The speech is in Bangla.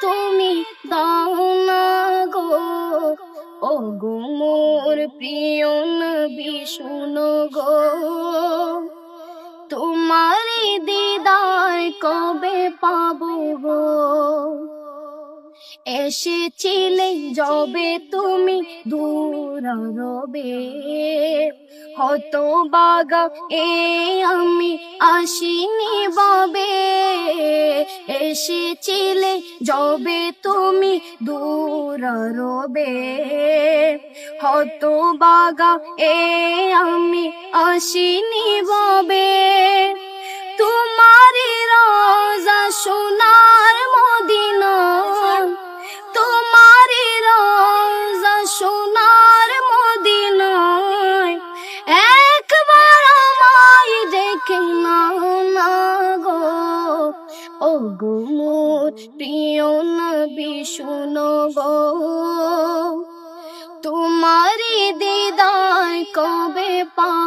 তুমি দাও না গো। ও গো মোর প্রিয় নবী গো। তোমার দিদার কবে পাবো গো? এসেছিলে যবে তুমি দূর রবে হত বাগা এ আমি আসিনি ববে। এসেছিলে যবে তুমি দূর রবে। হত বাগা এ আমি আসিনি ববে। ও গো মোর প্রিয় নবী শুনো গো। তোমারি দিদায় কবে গো